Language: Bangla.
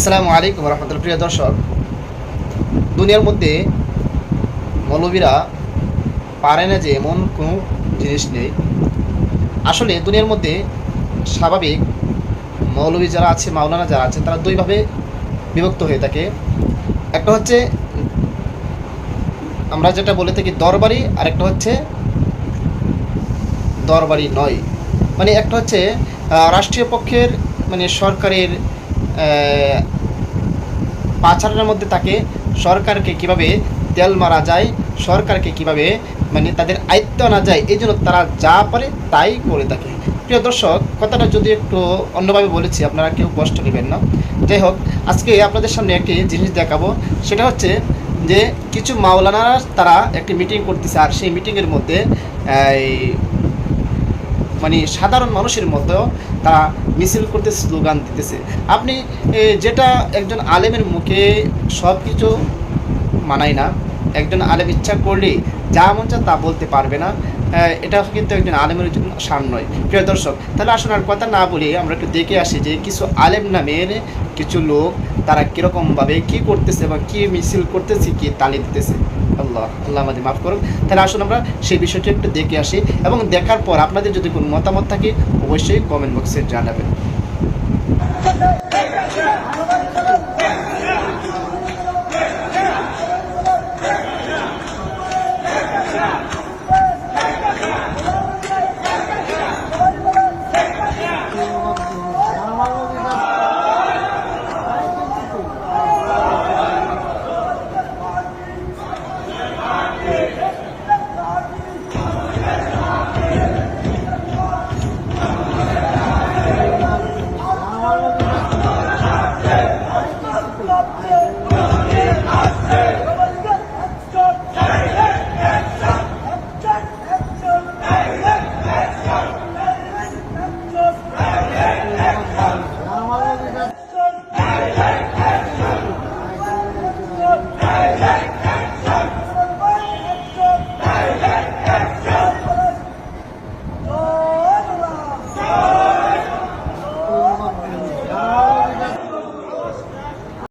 আসসালামু আলাইকুম রহমতুল্লাহ প্রিয় দর্শক। দুনিয়ার মধ্যে মৌলবীরা পারে না যে এমন কোনো জিনিস নেই। আসলে দুনিয়ার মধ্যে স্বাভাবিক মৌলবী যারা আছে, মাওলানা যারা আছে, তারা দুইভাবে বিভক্ত হয়ে থাকে। একটা হচ্ছে আমরা যেটা বলে থাকি দরবারি, আর একটা হচ্ছে দরবারি নয়। মানে একটা হচ্ছে রাষ্ট্রীয় পক্ষের মানে সরকারের পাচারের মধ্যে থাকে সরকারকে কীভাবে তেল মারা যায়, সরকারকে কীভাবে মানে তাদের আয়ত্ত আনা যায়, এই জন্য তারা যা পারে তাই করে থাকে। প্রিয় দর্শক, কথাটা যদি একটু অন্যভাবে বলেছি, আপনারা কেউ কষ্ট নেবেন না। যাই হোক, আজকে আপনাদের সামনে একটি জিনিস দেখাবো। সেটা হচ্ছে যে কিছু মাওলানারা তারা একটি মিটিং করতেছে, আর সেই মিটিংয়ের মধ্যে মানে সাধারণ মানুষের মতো তারা মিছিল করতে স্লোগান দিতেছে। আপনি যেটা একজন আলেমের মুখে সব কিছু মানায় না একজন আলেম ইচ্ছা করলেই যা মন চায় তা বলতে পারবে না। এটা কিন্তু একজন আলেমের সার নয়। প্রিয় দর্শক, তাহলে আসলে আর কথা না বলে আমরা একটু দেখে আসি যে কিছু আলেম নামের কিছু লোক তারা কীরকমভাবে কি করতেছে বা কী মিছিল করতেছে, কী তালি দিতেছে। আল্লাহ আল্লাহ আমাদের মাফ করুন তাহলে আসুন আমরা সেই বিষয়টি একটু দেখে আসি এবং দেখার পর আপনাদের যদি কোনো মতামত থাকে, অবশ্যই কমেন্ট বক্সে জানাবেন।